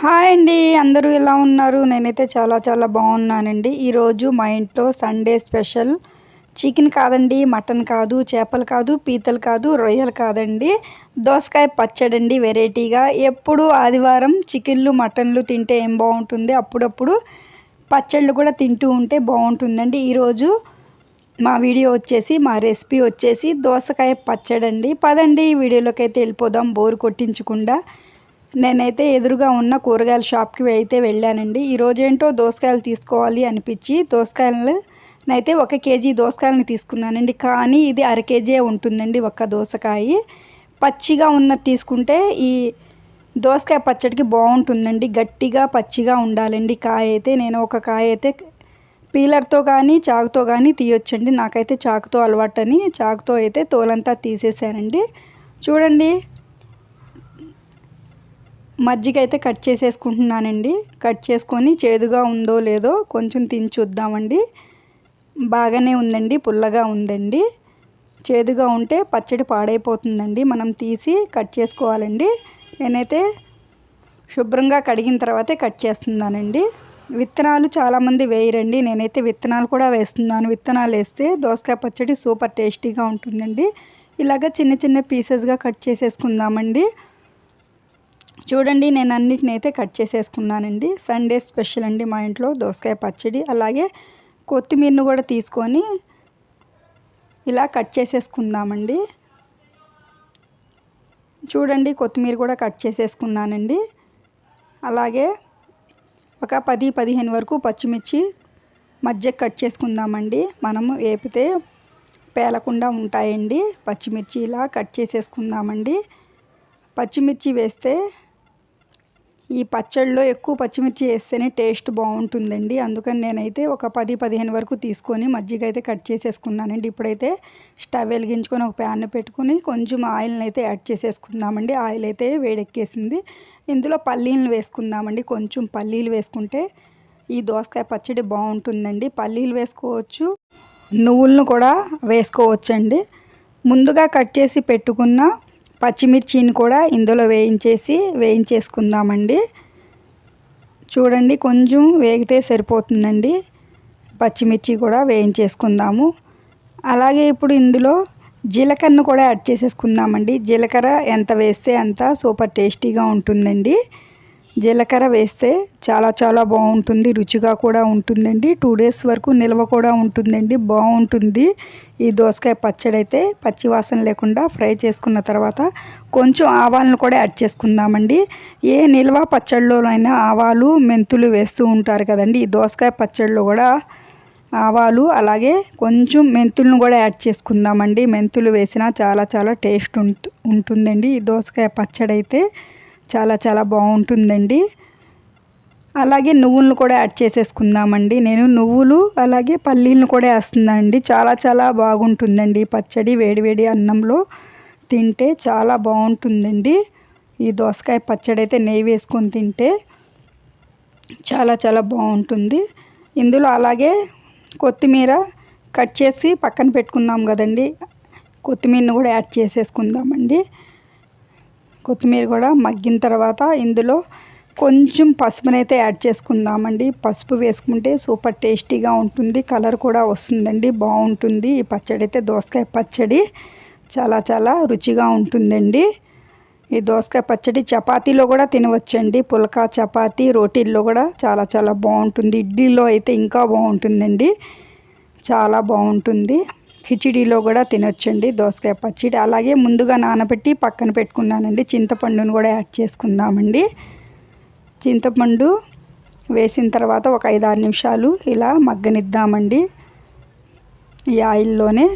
Hi అండి అందరూ ఎలా ఉన్నారు? నేనైతే చాలా చాలా బాగున్నానండి. ఈరోజు మా ఇంట్లో సండే స్పెషల్. చికెన్ కాదండి మటన్ కాదు చేపలు కాదు పీతలు కాదు రొయ్యలు కాదండి. దోసకాయ పచ్చడండి వెరైటీగా. ఎప్పుడు ఆదివారం చికెన్లు మటన్లు తింటే ఏం బాగుంటుంది? అప్పుడప్పుడు పచ్చళ్ళు కూడా తింటూ ఉంటే బాగుంటుందండి. ఈరోజు మా వీడియో వచ్చేసి మా రెసిపీ వచ్చేసి దోసకాయ పచ్చడండి. పదండి వీడియోలోకి అయితే వెళ్ళిపోదాం. బోరు కొట్టించకుండా. నేనైతే ఎదురుగా ఉన్న కూరగాయల షాప్కి అయితే వెళ్ళానండి. ఈరోజు ఏంటో దోసకాయలు తీసుకోవాలి అనిపించి దోసకాయలు అయితే ఒక కేజీ దోసకాయలని తీసుకున్నానండి. కానీ ఇది అర కేజీ ఉంటుందండి ఒక దోసకాయ. పచ్చిగా ఉన్నది తీసుకుంటే ఈ దోసకాయ పచ్చడికి బాగుంటుందండి. గట్టిగా పచ్చిగా ఉండాలండి. కాయ అయితే నేను ఒక కాయ అయితే పీలర్తో కానీ చాకుతో కానీ తీయొచ్చండి. నాకైతే చాకుతో అలవాటని చాకుతో అయితే తోలంతా తీసేసానండి. చూడండి. మజ్జిగ అయితే కట్ చేసేసుకుంటున్నానండి. కట్ చేసుకొని చేదుగా ఉందో లేదో కొంచెం తిని చూద్దామండి. బాగానే ఉందండి పుల్లగా ఉందండి. చేదుగా ఉంటే పచ్చడి పాడైపోతుందండి. మనం తీసి కట్ చేసుకోవాలండి. నేనైతే శుభ్రంగా కడిగిన తర్వాతే కట్ చేస్తున్నానండి. విత్తనాలు చాలామంది వేయరండి. నేనైతే విత్తనాలు కూడా వేస్తున్నాను. విత్తనాలు వేస్తే దోసకాయ పచ్చడి సూపర్ టేస్టీగా ఉంటుందండి. ఇలాగ చిన్న చిన్న పీసెస్గా కట్ చేసేసుకుందామండి. చూడండి నేను అన్నిటిని అయితే కట్ చేసేసుకున్నానండి. సండే స్పెషల్ అండి మా ఇంట్లో దోసకాయ పచ్చడి. అలాగే కొత్తిమీరను కూడా తీసుకొని ఇలా కట్ చేసేసుకుందామండి. చూడండి కొత్తిమీర కూడా కట్ చేసేసుకున్నానండి. అలాగే ఒక పది పదిహేను వరకు పచ్చిమిర్చి మధ్య కట్ చేసుకుందామండి. మనము వేపితే పేలకుండా ఉంటాయండి. పచ్చిమిర్చి ఇలా కట్ చేసేసుకుందామండి. పచ్చిమిర్చి వేస్తే ఈ పచ్చడిలో ఎక్కువ పచ్చిమిర్చి వేస్తేనే టేస్ట్ బాగుంటుందండి. అందుకని నేనైతే ఒక పది పదిహేను వరకు తీసుకొని మజ్జిగ అయితే కట్ చేసేసుకున్నానండి. ఇప్పుడైతే స్టవ్ వెలిగించుకొని ఒక ప్యాన్ పెట్టుకొని కొంచెం ఆయిల్ని అయితే యాడ్ చేసేసుకుందామండి. ఆయిల్ అయితే వేడెక్కేసింది. ఇందులో పల్లీలను వేసుకుందామండి. కొంచెం పల్లీలు వేసుకుంటే ఈ దోసకాయ పచ్చడి బాగుంటుందండి. పల్లీలు వేసుకోవచ్చు నువ్వులను కూడా వేసుకోవచ్చండి. ముందుగా కట్ చేసి పెట్టుకున్న పచ్చిమిర్చిని కూడా ఇందులో వేయించేసి వేయించేసుకుందామండి. చూడండి కొంచెం వేగితే సరిపోతుందండి. పచ్చిమిర్చి కూడా వేయించేసుకుందాము. అలాగే ఇప్పుడు ఇందులో జీలకర్రను కూడా యాడ్ చేసేసుకుందామండి. జీలకర్ర ఎంత వేస్తే అంత సూపర్ టేస్టీగా ఉంటుందండి. జీలకర్ర వేస్తే చాలా చాలా బాగుంటుంది రుచిగా కూడా ఉంటుందండి. టూ డేస్ వరకు నిల్వ కూడా ఉంటుందండి బాగుంటుంది. ఈ దోసకాయ పచ్చడి అయితే పచ్చివాసన లేకుండా ఫ్రై చేసుకున్న తర్వాత కొంచెం ఆవాలను కూడా యాడ్ చేసుకుందామండి. ఏ నిల్వ పచ్చళ్ళలోనైనా ఆవాలు మెంతులు వేస్తూ ఉంటారు కదండి. ఈ దోసకాయ పచ్చడిలో కూడా ఆవాలు అలాగే కొంచెం మెంతులను కూడా యాడ్ చేసుకుందామండి. మెంతులు వేసినా చాలా చాలా టేస్ట్ ఉంటుందండి ఈ దోసకాయ పచ్చడి అయితే చాలా చాలా బాగుంటుందండి. అలాగే నువ్వులను కూడా యాడ్ చేసేసుకుందామండి. నేను నువ్వులు అలాగే పల్లీలను కూడా వేస్తుందండి చాలా చాలా బాగుంటుందండి. పచ్చడి వేడివేడి అన్నంలో తింటే చాలా బాగుంటుందండి. ఈ దోసకాయ పచ్చడి అయితే నెయ్యి వేసుకొని తింటే చాలా చాలా బాగుంటుంది. ఇందులో అలాగే కొత్తిమీర కట్ చేసి పక్కన పెట్టుకున్నాం కదండి. కొత్తిమీరను కూడా యాడ్ చేసేసుకుందామండి. కొత్తిమీర కూడా మగ్గిన తర్వాత ఇందులో కొంచెం పసుపునైతే యాడ్ చేసుకుందామండి. పసుపు వేసుకుంటే సూపర్ టేస్టీగా ఉంటుంది. కలర్ కూడా వస్తుందండి. బాగుంటుంది. ఈ పచ్చడి అయితే దోసకాయ పచ్చడి. చాలా చాలా రుచిగా ఉంటుందండి. ఈ దోసకాయ పచ్చడి చపాతీలో కూడా తినవచ్చండి. పుల్కా చపాతీ రోటీల్లో కూడా చాలా చాలా బాగుంటుంది. ఇడ్లీలో అయితే ఇంకా బాగుంటుందండి. చాలా బాగుంటుంది. కిచిడీలో కూడా తినొచ్చండి. దోసకాయ పచ్చడి. అలాగే ముందుగా నానబెట్టి పక్కన పెట్టుకున్నానండి. చింతపండును కూడా యాడ్ చేసుకుందామండి. చింతపండు వేసిన తర్వాత ఒక ఐదు ఆరు నిమిషాలు ఇలా మగ్గనిద్దామండి. ఈ ఆయిల్లోనే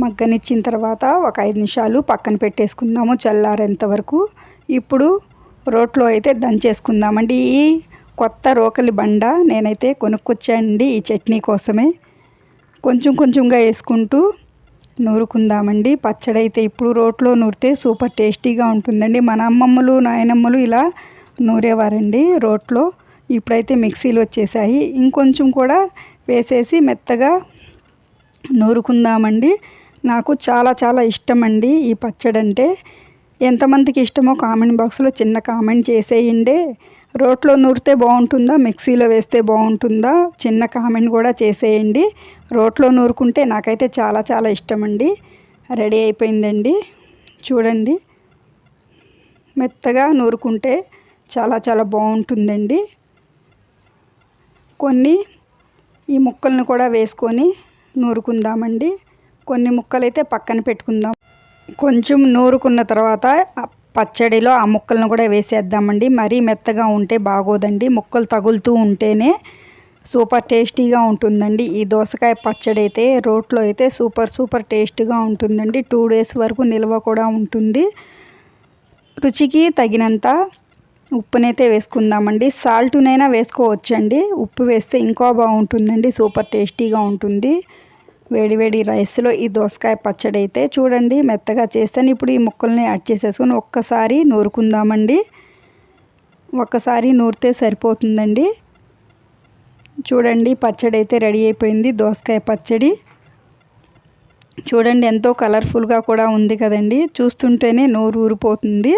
మగ్గనిచ్చిన తర్వాత ఒక ఐదు నిమిషాలు పక్కన పెట్టేసుకుందాము చల్లారేంత వరకు. ఇప్పుడు రోట్లో అయితే దంచేసుకుందామండి. ఈ కొత్త రోకలి బండ నేనైతే కొనుక్కొచ్చానండి ఈ చట్నీ కోసమే. కొంచెం కొంచెంగా వేసుకుంటూ నూరుకుందామండి. పచ్చడి అయితే ఇప్పుడు రోట్లో నూరితే సూపర్ టేస్టీగా ఉంటుందండి. మన అమ్మమ్మలు నాయనమ్మలు ఇలా నూరేవారండి రోట్లో. ఇప్పుడైతే మిక్సీలు వచ్చేసాయి. ఇంకొంచెం కూడా వేసేసి మెత్తగా నూరుకుందామండి. నాకు చాలా చాలా ఇష్టం అండి ఈ పచ్చడి అంటే ఎంతమందికి ఇష్టమో కామెంట్ బాక్స్లో చిన్న కామెంట్ చేసేయండి. రోట్లో నూరితే బాగుంటుందా? మిక్సీలో వేస్తే బాగుంటుందా? చిన్న కామెంట్ కూడా చేసేయండి. రోట్లో నూరుకుంటే నాకైతే చాలా చాలా ఇష్టం అండి రెడీ అయిపోయిందండి. చూడండి. మెత్తగా నూరుకుంటే చాలా చాలా బాగుంటుందండి. కొన్ని ఈ ముక్కలను కూడా వేసుకొని నూరుకుందామండి. కొన్ని ముక్కలైతే పక్కన పెట్టుకుందాం. కొంచెం నూరుకున్న తర్వాత పచ్చడిలో ఆ ముక్కలను కూడా వేసేద్దామండి. మరీ మెత్తగా ఉంటే బాగోదండి. ముక్కలు తగులుతూ ఉంటేనే సూపర్ టేస్టీగా ఉంటుందండి. ఈ దోసకాయ పచ్చడి అయితే రోట్లో అయితే సూపర్ సూపర్ టేస్ట్గా ఉంటుందండి. టూ డేస్ వరకు నిల్వ కూడా ఉంటుంది. రుచికి తగినంత ఉప్పునైతే వేసుకుందామండి. సాల్ట్నైనా వేసుకోవచ్చండి. ఉప్పు వేస్తే ఇంకా బాగుంటుందండి. సూపర్ టేస్టీగా ఉంటుంది. వేడివేడి రైస్లో ఈ దోసకాయ పచ్చడి అయితే చూడండి మెత్తగా చేస్తాను. ఇప్పుడు ఈ ముక్కల్ని యాడ్ చేసేసుకొని ఒక్కసారి నూరుకుందామండి. ఒక్కసారి నూరితే సరిపోతుందండి. చూడండి పచ్చడి అయితే రెడీ అయిపోయింది. దోసకాయ పచ్చడి. చూడండి ఎంతో కలర్ఫుల్గా కూడా ఉంది కదండి. చూస్తుంటేనే నోరు ఊరిపోతుంది.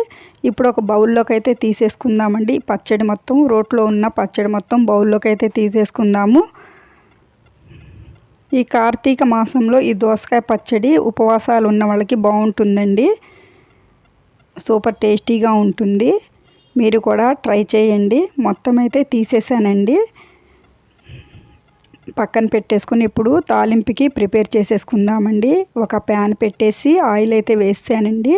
ఇప్పుడు ఒక బౌల్లోకి అయితే తీసేసుకుందామండి. పచ్చడి మొత్తం రోట్లో ఉన్న పచ్చడి మొత్తం బౌల్లోకి అయితే తీసేసుకుందాము. ఈ కార్తీక మాసంలో ఈ దోసకాయ పచ్చడి ఉపవాసాలు ఉన్న వాళ్ళకి బాగుంటుందండి. సూపర్ టేస్టీగా ఉంటుంది. మీరు కూడా ట్రై చేయండి. మొత్తం అయితే తీసేసానండి. పక్కన పెట్టేసుకుని ఇప్పుడు తాలింపుకి ప్రిపేర్ చేసేసుకుందామండి. ఒక ప్యాన్ పెట్టేసి ఆయిల్ అయితే వేసానండి.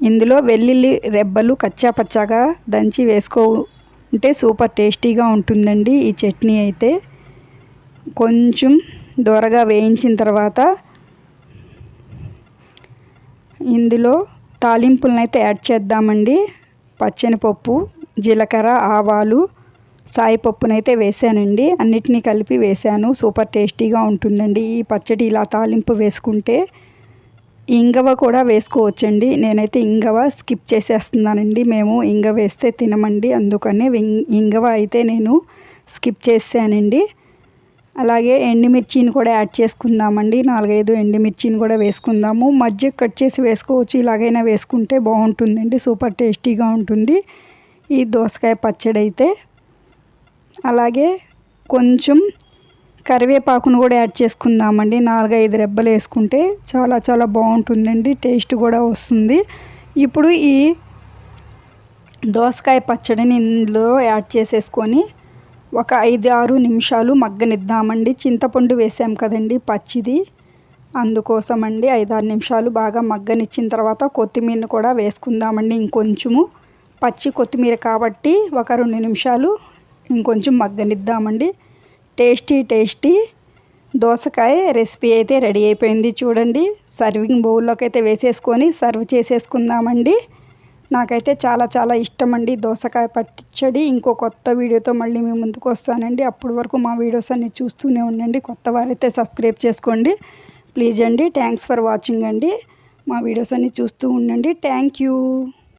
ఇందులో వెల్లుల్లి రెబ్బలు కచ్చా పచ్చాగా దంచి వేసుకో ఉంటే సూపర్ టేస్టీగా ఉంటుందండి ఈ చట్నీ అయితే. కొంచెం దూరగా వేయించిన తర్వాత ఇందులో తాలింపులను అయితే యాడ్ చేద్దామండి. పచ్చనిపప్పు జీలకర్ర ఆవాలు సాయిపప్పునైతే వేసానండి. అన్నిటినీ కలిపి వేసాను. సూపర్ టేస్టీగా ఉంటుందండి. ఈ పచ్చడి ఇలా తాలింపు వేసుకుంటే ఇంగవ కూడా వేసుకోవచ్చండి. నేనైతే ఇంగవ స్కిప్ చేసేస్తున్నానండి. మేము ఇంగ వేస్తే తినమండి. అందుకనే ఇంగవ అయితే నేను స్కిప్ చేసానండి అలాగే ఎండుమిర్చిని కూడా యాడ్ చేసుకుందామండి. నాలుగైదు ఎండుమిర్చిని కూడా వేసుకుందాము. మధ్య కట్ చేసి వేసుకోవచ్చు. ఇలాగైనా వేసుకుంటే బాగుంటుందండి. సూపర్ టేస్టీగా ఉంటుంది. ఈ దోసకాయ పచ్చడి అయితే అలాగే కొంచెం కరివేపాకును కూడా యాడ్ చేసుకుందామండి. నాలుగైదు రెబ్బలు వేసుకుంటే చాలా చాలా బాగుంటుందండి. టేస్ట్ కూడా వస్తుంది. ఇప్పుడు ఈ దోసకాయ పచ్చడిని ఇందులో యాడ్ చేసేసుకొని ఒక ఐదు ఆరు నిమిషాలు మగ్గనిద్దామండి. చింతపండు వేసాం కదండి పచ్చిది. అందుకోసం అండి ఐదారు నిమిషాలు బాగా మగ్గనిచ్చిన తర్వాత కొత్తిమీరను కూడా వేసుకుందామండి ఇంకొంచెము. పచ్చి కొత్తిమీర కాబట్టి ఒక రెండు నిమిషాలు ఇంకొంచెం మగ్గనిద్దామండి. టేస్టీ టేస్టీ దోసకాయ రెసిపీ అయితే రెడీ అయిపోయింది చూడండి. సర్వింగ్ బౌల్లోకి అయితే వేసేసుకొని సర్వ్ చేసేసుకుందామండి. నాకైతే చాలా చాలా ఇష్టం అండి దోసకాయ పచ్చడి. ఇంకో కొత్త వీడియోతో మళ్ళీ మేము ముందుకు వస్తానండి. అప్పటి వరకు మా వీడియోస్ అన్ని చూస్తూనే ఉండండి. కొత్త వారైతే సబ్స్క్రైబ్ చేసుకోండి. ప్లీజ్ అండి థ్యాంక్స్ ఫర్ వాచింగ్ అండి. మా వీడియోస్ అన్నీ చూస్తూ ఉండండి. Thank you.